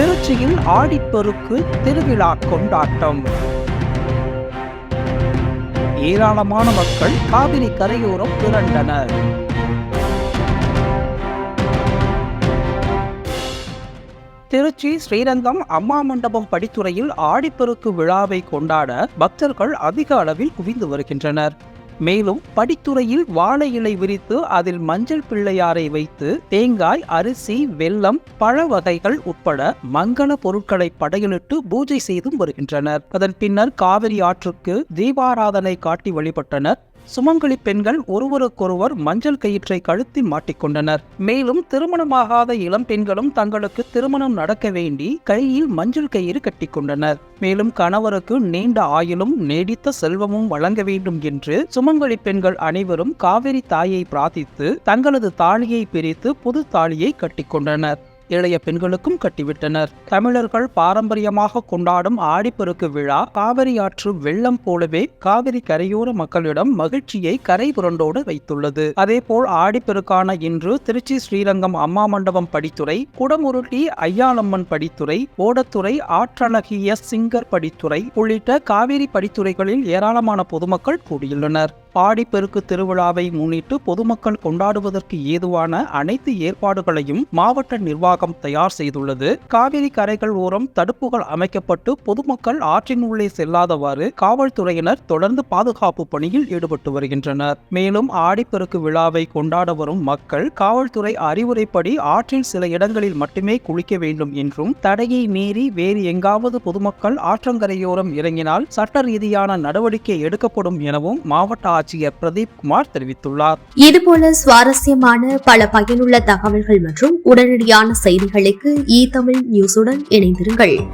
திருச்சியில் ஆடிப்பெருக்கு திருவிழா கொண்டாட்டம். ஏராளமான மக்கள் காவிரி கரையோரம் திரண்டனர். திருச்சி ஸ்ரீரங்கம் அம்மா மண்டபம் படித்துறையில் ஆடிப்பெருக்கு விழாவை கொண்டாட பக்தர்கள் அதிக அளவில் குவிந்து வருகின்றனர். மேலும் படித்துறையில் வாழை இலை விரித்து அதில் மஞ்சள் பிள்ளையாரை வைத்து தேங்காய் அரிசி வெல்லம் பழ வகைகள் உட்பட மங்கள பொருட்களை படையலிட்டு பூஜை செய்தும் வருகின்றனர். அதன் பின்னர் காவிரி ஆற்றுக்கு தீபாராதனை காட்டி வழிபட்டனர். சுமங்கலி பெண்கள் ஒருவருக்கொருவர் மஞ்சள் கயிற்றை கழுத்தில் மாட்டிக்கொண்டனர். மேலும் திருமணமாகாத இளம் பெண்களும் தங்களுக்கு திருமணம் நடக்க வேண்டி கையில் மஞ்சள் கயிறு கட்டிக்கொண்டனர். மேலும் கணவருக்கு நீண்ட ஆயுளும் நீடித்த செல்வமும் வழங்க வேண்டும் என்று சுமங்கலி பெண்கள் அனைவரும் காவிரி தாயை பிரார்த்தித்து தங்களது தாலியை பிரித்து புது தாலியை கட்டிக்கொண்டனர். இளைய பெண்களுக்கும் கட்டிவிட்டனர். தமிழர்கள் பாரம்பரியமாக கொண்டாடும் ஆடிப்பெருக்கு விழா காவிரி ஆற்று வெள்ளம் போலவே காவிரி கரையோர மக்களிடம் மகிழ்ச்சியை கரை புரண்டோடு வைத்துள்ளது. அதேபோல் ஆடிப்பெருக்கான இன்று திருச்சி ஸ்ரீரங்கம் அம்மா மண்டபம் படித்துறை குடமுருட்டி ஐயாளம்மன் படித்துறை ஓடத்துறை ஆற்றழகிய சிங்கர் படித்துறை உள்ளிட்ட காவிரி படித்துறைகளில் ஏராளமான பொதுமக்கள் கூடியுள்ளனர். ஆடிப்பெருக்கு திருவிழாவை முன்னிட்டு பொதுமக்கள் கொண்டாடுவதற்கு ஏதுவான அனைத்து ஏற்பாடுகளையும் மாவட்ட நிர்வாகம் தயார் செய்துள்ளது. காவிரி கரைகள் ஓரம் தடுப்புகள் அமைக்கப்பட்டு பொதுமக்கள் ஆற்றின் உள்ளே செல்லாதவாறு காவல்துறையினர் தொடர்ந்து பாதுகாப்பு பணியில் ஈடுபட்டு வருகின்றனர். மேலும் ஆடிப்பெருக்கு விழாவை கொண்டாட வரும் மக்கள் காவல்துறை அறிவுரைப்படி ஆற்றில் சில இடங்களில் மட்டுமே குளிக்க வேண்டும் என்றும் தடையை மீறி வேறு எங்காவது பொதுமக்கள் ஆற்றங்கரையோரம் இறங்கினால் சட்ட ரீதியான நடவடிக்கை எடுக்கப்படும் எனவும் மாவட்ட ஆட்சியர் பிரதீப் குமார் தெரிவித்துள்ளார். இதுபோல சுவாரஸ்யமான பல பயனுள்ள தகவல்கள் மற்றும் உடனடியான செய்திகளுக்கு இ தமிழ் நியூஸுடன் இணைந்திருங்கள்.